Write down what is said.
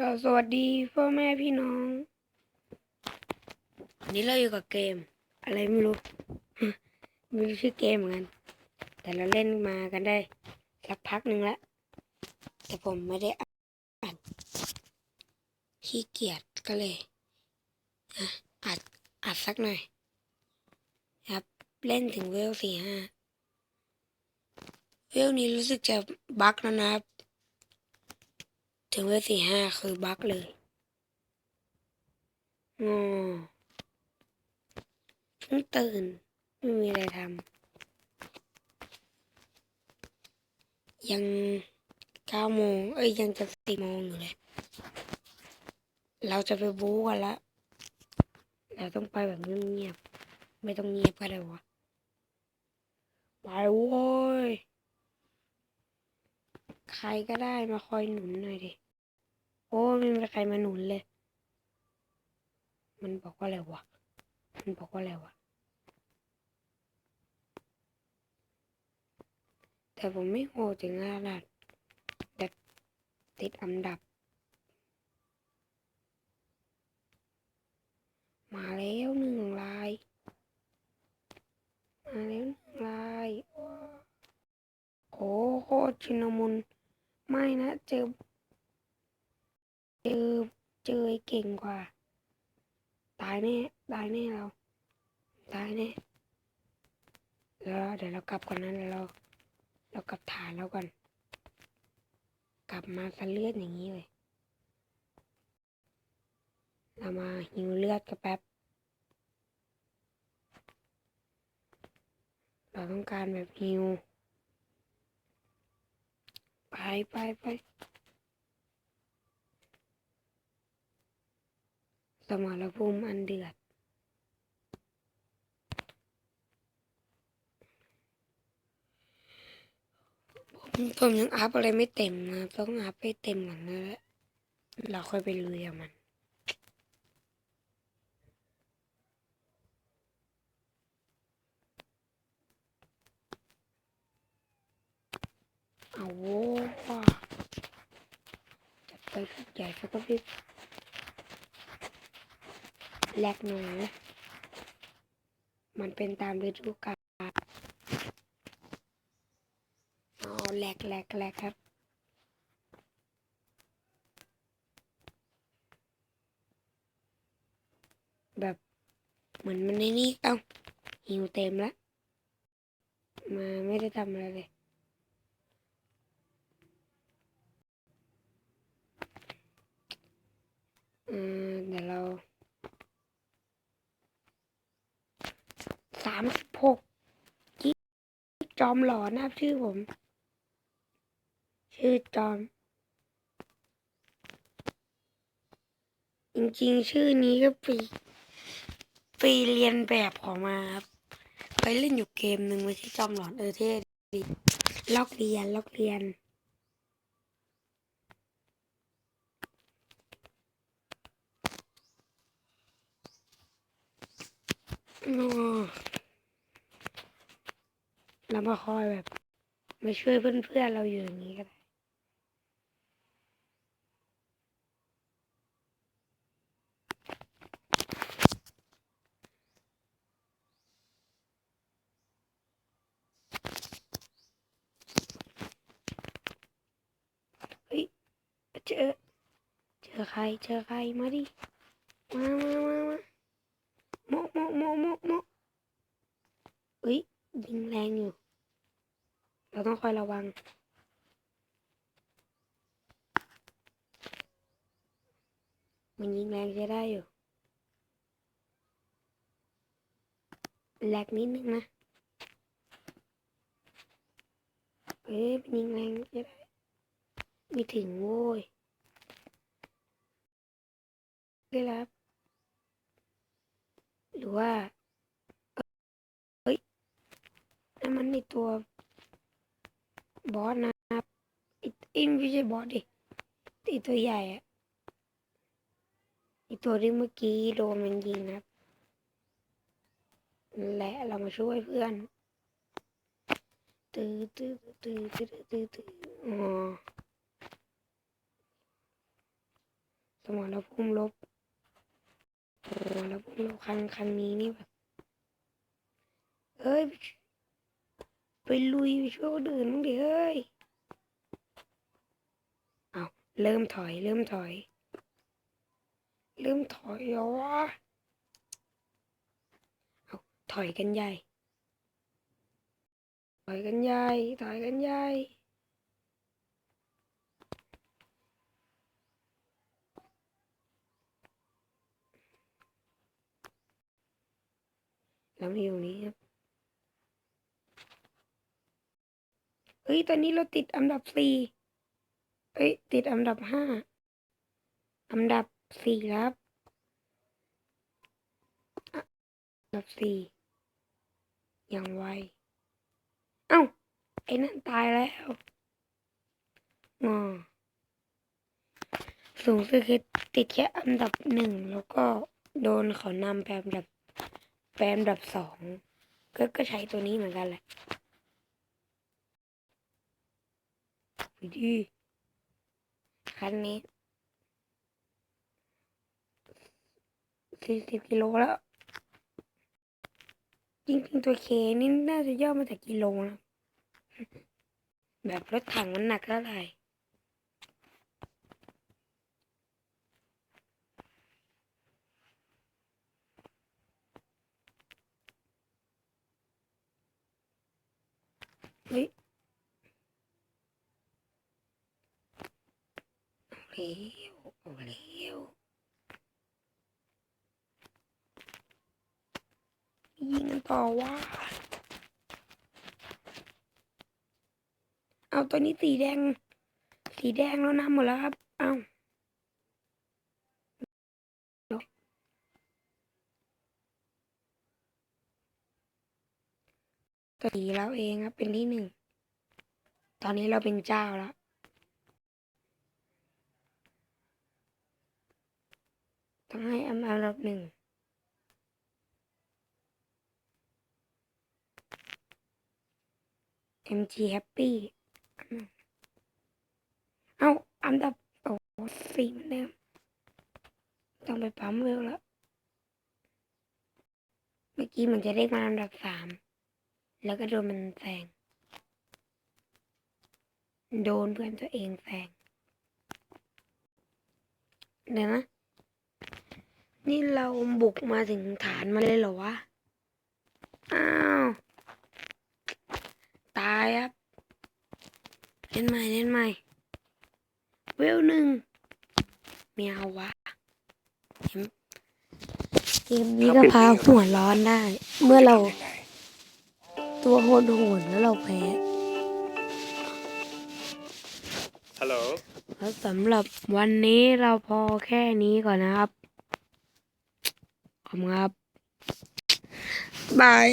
ก็สวัสดีพ่อแม่พี่น้องวันนี้เราอยู่กับเกม อะไรไม่รู้ ไม่รู้ชื่อเกมเหมือนกัน แต่เราเล่นมากันได้สักพักหนึ่งแล้วแต่ผมไม่ได้อัดขี้เกียจก็เลยอัดอัดสักหน่อยครับเล่นถึงเวลสี่ห้าเวลนี้รู้สึกจะบั๊กแล้วนะครับ ถึงเวลสี่ห้าคือบั๊กเลยงอเพิ่งตื่น ไม่มีอะไรทำ ยังเก้าโมง เอ้ย ยังจะสี่โมงอยู่เลย เราจะไปบู๊กันละ เราต้องไปแบบเงียบๆ ไม่ต้องเงียบก็ได้วะ ไปโว้ย ใครก็ได้มาคอยหนุนหน่อยดิ อ้ไม่มีใครมาหนุนเลย มันบอกว่าอะไรวะ มันบอกว่าอะไรวะ แต่ผมไม่โหดถึงขนาดแบบติดอันดับ มาแล้วหนึ่งลาย มาแล้วหนึ่งลาย โอ้โคตรชินมุนไม่นะ เจอ เจอเจอไอ้เก่งกว่า ตายแน่ตายแน่เรา ตายแน่แล้วเดี๋ยวเรากลับก่อนนะเดี๋ยวเรา เรากลับฐานแล้วก่อน กลับมากันเลือดอย่างนี้เลย เรามาหิวเลือดกันแป๊บ เราต้องการแบบหิว ไปไปไป สมรภูมิอันเดือดผมผมยังอัพอะไรไม่เต็มนะต้องอัพให้เต็มก่อนนะเราค่อยไปลุยกับมันเอาว้ว่าจัดไปใหญ่สักนิด แหลกหน่อยมันเป็นตามฤดูกาลอ๋อแหลกแหลกแหลกครับแบบเหมือนมันในนี่เอ้าหิวเต็มแล้วมาไม่ได้ทำอะไรเลย อืมเดี๋ยวเรา สามสิบหกกิ๊กจอมหล่อนะครับชื่อผม ชื่อจอม จริงๆ ชื่อนี้ก็ปีปีเรียนแบบของมาครับเคยเล่นอยู่เกมหนึ่งไม่ใช่จอมหลอนเออเท่ดีล็อกเรียนล็อกเรียนอ๋อ เรามาคอยแบบ มาช่วยเพื่อนๆเราอยู่อย่างนี้ก็ได้เฮ้ยเจอ เจอใคร เจอใคร มาดิ มามามามาโมโมโมโมโม ยิงแรงอยู่ เราต้องคอยระวัง มันยิงแรงใช้ได้อยู่ แลกนิดนึงนะ เอ้ยมันยิงแรงใช้ได้ ไม่ถึงโว้ยได้รับ หรือว่า เฮ้ย นั่นมันในตัวบอสนะครับอ้ไอ้ไม่ใช่บอสดิไอ้ตัวใหญ่อะอ้ตัวที่เมื่อกี้โดนมันยิงนะครับและเรามาช่วยเพื่อนตื้อตื้อตื้อตื้อตื้อตื้ออ๋อสมรภูมิลบสมรภูมิลบครั้งครั้งนี้นี่แบบเอ้ย ไปลุยไปช่วยคนอื่นบ้งดิเฮ้ยเอาเริ่มถอย เริ่มถอย เริ่มถอยแล้วะเอาถอยกันใหญ่ ถอยกันใหญ่ ถอยกันใหญ่เรามาอยู่นี้ครับ เฮ้ย ตอนนี้เราติดอันดับสี่เอ้ย ติดอันดับห้า อันดับสี่ครับ อันดับสี่อย่างไว เอ้า ไอ้นั่นตายแล้วงอสูงสุดคือติดแค่อันดับหนึ่งแล้วก็โดนเขานำไปอันดับไปอันดับสองก็ก็ใช้ตัวนี้เหมือนกันแหละ ไป ดีคันนี้สี่สิบกิโลแล้ว จริงๆ ตัวเคนี่น่าจะย่อมาจากกิโลนะ แบบรถถังมันหนักเท่าไหร่ เฮ้ย เอาเร็วเอาเร็วยิงต่อว่าเอาตัวนี้สีแดง สีแดงแล้วนำหมดแล้วครับ เอาตัวสีเราเองครับเป็นที่หนึ่ง ตอนนี้เราเป็นเจ้าแล้ว ต้องให้อันดับหนึ่ง MG Happy อืมเอาอันดับโอ้สี่เหมือนเดิมต้องไปปั๊มเวลแล้ว เมื่อกี้มันจะได้มาอันดับสาม แล้วก็โดนมันแซง โดนเพื่อนตัวเองแซง เดี๋ยวนะ นี่เราบุกมาถึงฐานมันเลยเหรอวะ อ้าว ตายครับ เล่นใหม่ เล่นใหม่ เวลหนึ่งไม่เอาวะเกมเกมนี้ก็พาหัวร้อนได้ เมื่อเรายังไงตัวโหดโหดแล้วเราแพ้ ฮัลโหล แล้วสำหรับวันนี้เราพอแค่นี้ก่อนนะครับขอบ คุณครับบาย